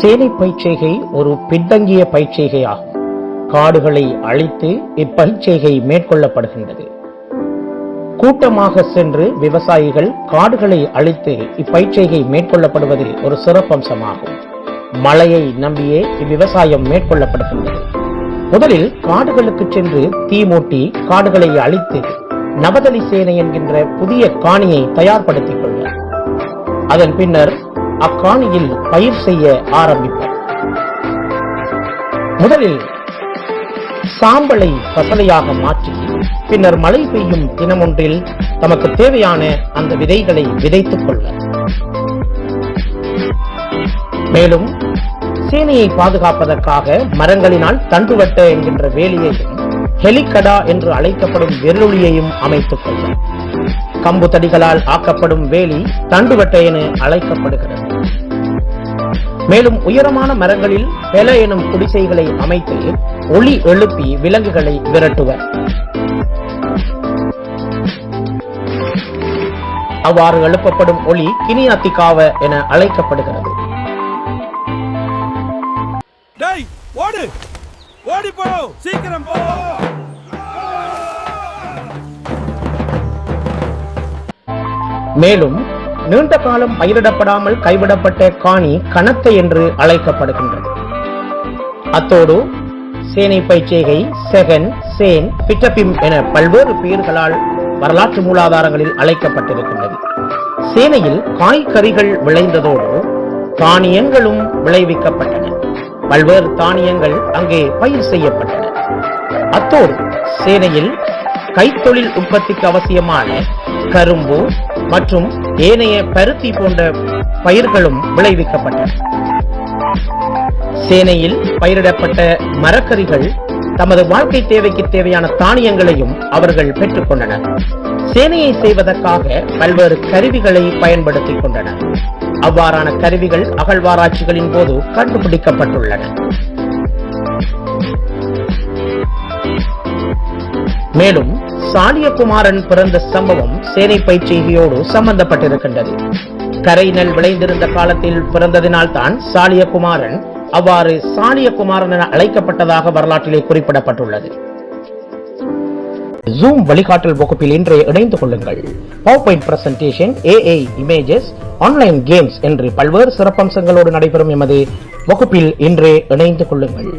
சேனை பயிற்சிகை ஒரு பின்தங்கிய பயிற்சிகையாகும் காடுகளை அழித்து இப்பயிற்சிகை மேற்கொள்ளப்படுகின்றது. கூட்டமாக சென்று விவசாயிகள் காடுகளை அழித்து இப்பயிற்சிகை மேற்கொள்ளப்படுவது ஒரு சிறப்பம்சமாகும். மழையை நம்பியே இவ்விவசாயம் மேற்கொள்ளப்படுகின்றது. முதலில் காடுகளுக்கு சென்று தீ மூட்டி காடுகளை அழித்து நவதலி சேனை என்கின்ற புதிய காணியை தயார்படுத்திக் கொள்வர் அதன் பின்னர் அக்காணியில் பயிர் செய்ய ஆரம்பிப்பர் முதலில் சாம்பலை பசலையாக மாற்றி பின்னர் மழை பெய்யும் தினமொன்றில் தமக்கு தேவையான அந்த விதைகளை விதைத்துக் கொள்ள. மேலும் சேனையை பாதுகாப்பதற்காக மரங்களினால் தண்டுவட்ட என்கின்ற வேலியையும் ஹெலிகடா என்று அழைக்கப்படும் வெள்ளொளியையும் அமைத்துக் கொள்வர் கம்பு தடிகளால் ஆக்கப்படும் வேலி தண்டுவட்ட என அழைக்கப்படுகிறது. மேலும் உயரமான மரங்களில் பெல எனும் குடிசைகளை அமைத்து ஒளி எழுப்பி விலங்குகளை விரட்டுவர். அவ்வாறு எழுப்பப்படும் ஒளி கினியாத்திகாவ என அழைக்கப்படுகிறது. டேய் ஓடு! ஓடி போ! சீக்கிரம் போ! மேலும் நீண்ட காலம் பயிரிடப்படாமல் கைவிடப்பட்ட காணி கணத்தை என்று அழைக்கப்படுகின்றது. அத்தோடு சேனை பைச்சேகை செகன் சேன் பிட்டபிம் என பல்வேறு பெயர்களால் வரலாற்று மூலாதாரங்களில் அழைக்கப்பட்டிருக்கின்றது. சேனையில் காய்கறிகள் விளைந்ததோடு தானியங்களும் விளைவிக்கப்பட்டன. பல்வேறு தானியங்கள் அங்கே பயிர் செய்யப்பட்டன. அத்தோடு சேனையில் கைத்தொழில் உற்பத்திக்கு அவசியமான கரும்பு மற்றும் ஏனைய பருத்தி போன்ற பயிர்களும் விளைவிக்கப்பட்டன. சேனையில் பயிரிடப்பட்ட மரக்கறிகள் தமது வாழ்க்கை தேவைக்கு தேவையான தானியங்களையும் அவர்கள் பெற்றுக்கொண்டனர் சேனையை செய்வதற்காக பல்வேறு கருவிகளை பயன்படுத்திக் கொண்டனர். அவ்வாறான கருவிகள் அகழ்வாராய்ச்சிகளின் போது கண்டுபிடிக்கப்பட்டுள்ளன. மேலும் சாலியகுமாரன் பிறந்த சம்பவம் சேனை பயிற்சியோடு சம்பந்தப்பட்டிருக்கின்றது. கரை நெல் விளைந்திருந்த காலத்தில் பிறந்ததினால்தான் சாலியகுமாரன் அவ்வாறு சாலியகுமாரன் என அழைக்கப்பட்டதாக வரலாற்றிலே குறிப்பிடப்பட்டுள்ளது. ஜூம் வழிகாட்டல் வகுப்பில் இன்றே இணைந்து கொள்ளுங்கள். Power point presentation AI images online games என்று பல்வேறு சிறப்பம்சங்களோடு நடைபெறும் எமது வகுப்பில் இன்றே இணைந்து கொள்ளுங்கள்.